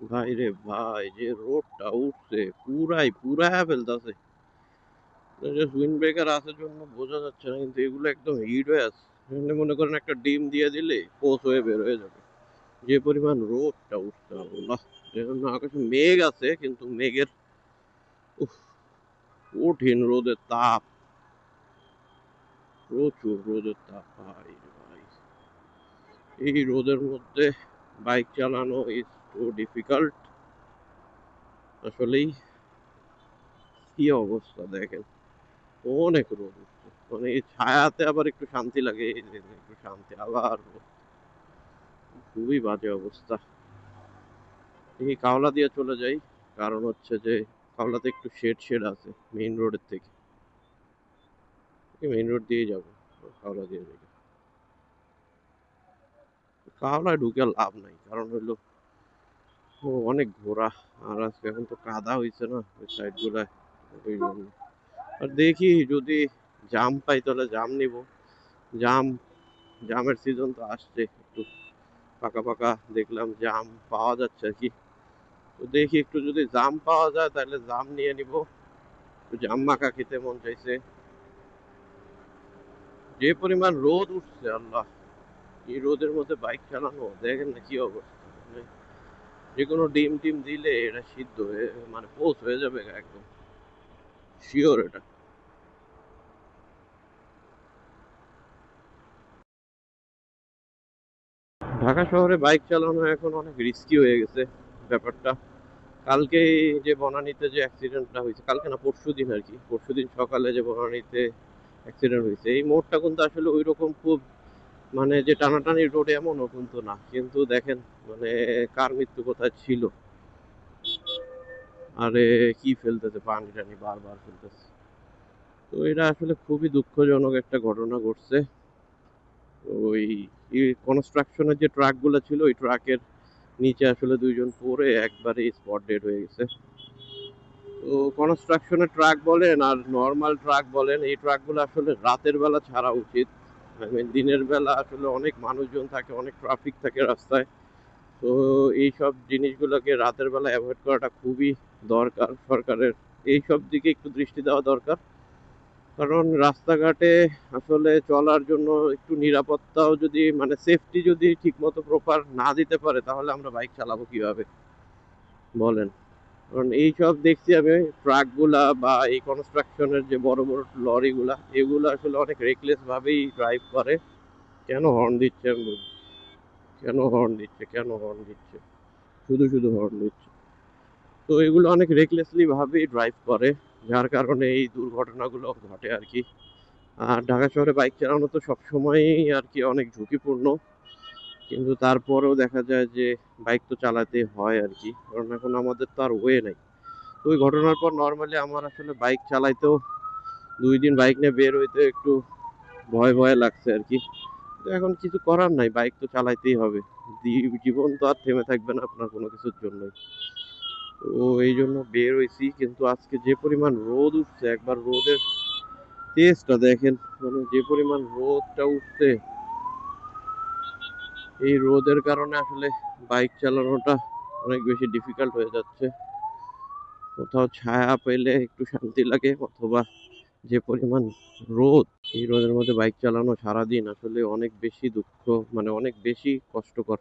ভাই রে ভাই যে রোডটা উঠছে পুরাই পুরাই ফেলতেছে উইন্ড ব্রেকার আসার জন্য বোঝা যাচ্ছে না কিন্তু এগুলো একদম হিট হয়ে আছে এখানে মনে করেন একটা ডিম দিয়ে দিলে পোষ হয়ে বের হয়ে যাবে যে পরিমাণ রোদটা উঠছে আল্লাহ যেজন্য আকাশে মেঘ আছে কিন্তু মেঘের উফ, কঠিন রোদের তাপ প্রচুর রোদের তাপ ভাই রে ভাই এই রোদের মধ্যে বাইক চালানো ইজ টু ডিফিকাল্ট আসলেই কি অবস্থা দেখেন? অনেক রোদ মানে এই ছায়াতে আবার একটু শান্তি লাগে একটু শান্তি, আবার খুবই বাজে অবস্থা। এই কাওলা দিয়ে চলে যাই। কারণ হচ্ছে যে কাওলাতে একটু শেড শেড আছে, মেইন রোডের থেকে। মেইন রোড দিয়ে যাব, কাওলা দিয়ে যাব কাওলায় ঢুকে লাভ নাই, কারণ হইল ও অনেক ঘোরা, আর আজকে এখন তো কাদা হয়েছে না, ওই সাইড গুলায় আর দেখি যদি জাম পাই তাহলে জাম নিব। জাম, জামের সিজন তো আসছে, একটু পাকা পাকা দেখলাম জাম পাওয়া যাচ্ছে আর কি। তো দেখি একটু যদি জাম পাওয়া যায় তাহলে জাম নিয়ে নিব। জাম মাখা খেতে মন চাইছে। যে পরিমাণ রোদ উঠছে, আল্লাহ। এই রোদের মধ্যে বাইক চালানো, দেখেন না কি অবস্থা। মানে যে কোনো ডিম টিম দিলে এটা সিদ্ধ হয়ে মানে পোষ হয়ে যাবে একদম। শিওর এটা। ঢাকা শহরে বাইক চালানো এখন অনেক রিস্কি হয়ে গেছে ব্যাপারটা। কালকে যে বনানীতে যে অ্যাক্সিডেন্টটা হয়েছে, কালকে না পরশু দিন আর কি, পরশু দিন সকালে যে বনানীতে অ্যাক্সিডেন্ট হয়েছে, এই মোড়টা কিন্তু আসলে ওই রকম খুব মানে যে টানাটানি রোড এমনও কিন্তু না, কিন্তু দেখেন মানে কার মৃত্যু কোথায় ছিল? আরে, কি ফেলতেছে পানি টানি বারবার ফেলতেছে। তো এটা আসলে খুবই দুঃখজনক একটা ঘটনা ঘটছে। ওই কনস্ট্রাকশনের যে ট্রাকগুলো ছিল, ওই ট্রাকের নিচে আসলে দুইজন পড়ে, একবারে স্পট ডেড হয়ে গেছে। তো কনস্ট্রাকশনের ট্রাক বলেন আর নর্মাল ট্রাক বলেন, এই ট্রাকগুলো আসলে রাতের বেলা ছাড়া উচিত। দিনের বেলা আসলে অনেক মানুষজন থাকে, অনেক ট্রাফিক থাকে রাস্তায়। তো এই সব জিনিসগুলোকে রাতের বেলা অ্যাভয়েড করাটা খুবই দরকার সরকারের। এই সব দিকে একটু দৃষ্টি দেওয়া দরকার। কারণ রাস্তাঘাটে আসলে চলার জন্য একটু নিরাপত্তাও যদি মানে সেফটি যদি ঠিকমতো প্রপার না দিতে পারে, তাহলে আমরা বাইক চালাবো কীভাবে? বলেন। কারণ এইসব দেখছি আমি ট্রাকগুলা বা এই কনস্ট্রাকশনের যে বড় বড় লরিগুলা, এগুলো আসলে অনেক রেকলেস ভাবেই ড্রাইভ করে। কেন হর্ন দিচ্ছে কেন হর্ন দিচ্ছে? কেন হর্ন দিচ্ছে? শুধু শুধু হর্ন দিচ্ছে। তো এগুলো অনেক রেকলেসলি ভাবেই ড্রাইভ করে, যার কারণে এই দুর্ঘটনাগুলো ঘটে আর কি। আর ঢাকা শহরে বাইক চালানো তো সবসময়ই আর কি অনেক ঝুঁকিপূর্ণ। কিন্তু তারপরেও দেখা যায় যে বাইক তো চালাতে হয় আর কি। কারণ এখন আমাদের তো আর ওয়ে নাই। তো ওই ঘটনার পর নর্মালি আমার আসলে বাইক চালাইতেও দুই দিন বাইক নিয়ে বের হইতে একটু ভয় ভয় লাগছে আর কি। তো এখন কিছু করার নাই, বাইক তো চালাইতেই হবে। জীবন তো আর থেমে থাকবে না আপনার কোনো কিছুর জন্যই। তো এই জন্য বের হয়েছি কিন্তু আজকে যে পরিমাণ রোদ উঠছে, একবার রোদের তেজটা দেখেন। মানে যে পরিমাণ রোদটা উঠছে এই রোদের কারণে আসলে বাইক চালানোটা অনেক বেশি ডিফিকাল্ট হয়ে যাচ্ছে। কোথাও ছায়া পেলে একটু শান্তি লাগে অথবা যে পরিমাণ রোদ, এই রোদের মধ্যে বাইক চালানো সারাদিন আসলে অনেক বেশি দুঃখ মানে অনেক বেশি কষ্টকর।